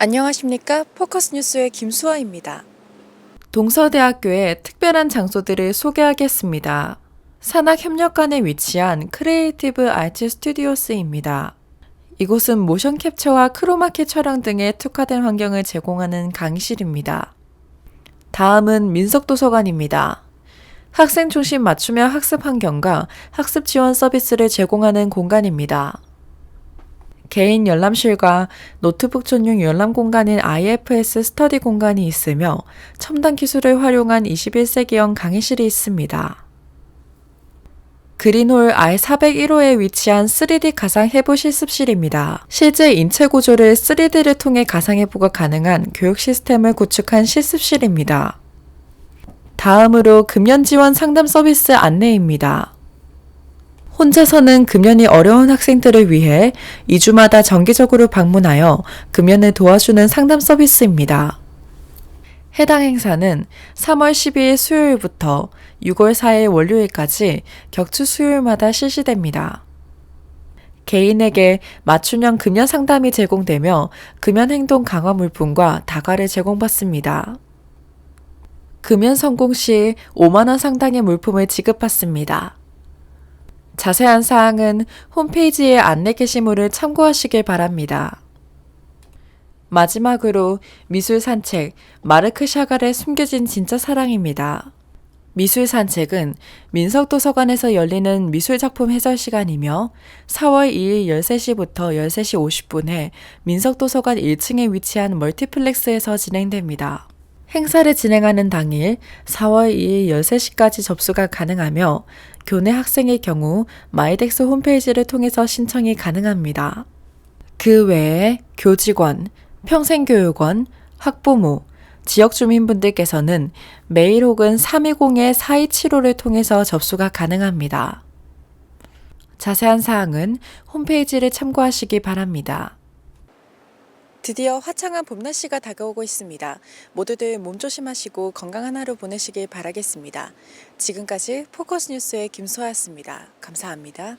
안녕하십니까 포커스 뉴스의 김수아입니다. 동서대학교의 특별한 장소들을 소개하겠습니다. 산학협력관에 위치한 크리에이티브 아트 스튜디오스입니다. 이곳은 모션 캡처와 크로마키 촬영 등에 특화된 환경을 제공하는 강의실입니다. 다음은 민석도서관입니다. 학생 중심 맞춤형 학습 환경과 학습 지원 서비스를 제공하는 공간입니다. 개인 열람실과 노트북 전용 열람 공간인 IFS 스터디 공간이 있으며 첨단 기술을 활용한 21세기형 강의실이 있습니다. 그린홀 R401호에 위치한 3D 가상 해부 실습실입니다. 실제 인체 구조를 3D를 통해 가상 해부가 가능한 교육 시스템을 구축한 실습실입니다. 다음으로 금연 지원 상담 서비스 안내입니다. 혼자서는 금연이 어려운 학생들을 위해 2주마다 정기적으로 방문하여 금연을 도와주는 상담 서비스입니다. 해당 행사는 3월 12일 수요일부터 6월 4일 월요일까지 격주 수요일마다 실시됩니다. 개인에게 맞춤형 금연 상담이 제공되며 금연 행동 강화 물품과 다과를 제공받습니다. 금연 성공 시 5만원 상당의 물품을 지급받습니다. 자세한 사항은 홈페이지의 안내 게시물을 참고하시길 바랍니다. 마지막으로 미술 산책, 마르크 샤갈의 숨겨진 진짜 사랑입니다. 미술 산책은 민석도서관에서 열리는 미술작품 해설 시간이며 4월 2일 13시부터 13시 50분에 민석도서관 1층에 위치한 멀티플렉스에서 진행됩니다. 행사를 진행하는 당일 4월 2일 13시까지 접수가 가능하며 교내 학생의 경우 마이덱스 홈페이지를 통해서 신청이 가능합니다. 그 외에 교직원, 평생교육원, 학부모, 지역 주민분들께서는 메일 혹은 320-4275를 통해서 접수가 가능합니다. 자세한 사항은 홈페이지를 참고하시기 바랍니다. 드디어 화창한 봄 날씨가 다가오고 있습니다. 모두들 몸 조심하시고 건강한 하루 보내시길 바라겠습니다. 지금까지 포커스 뉴스의 김소아였습니다. 감사합니다.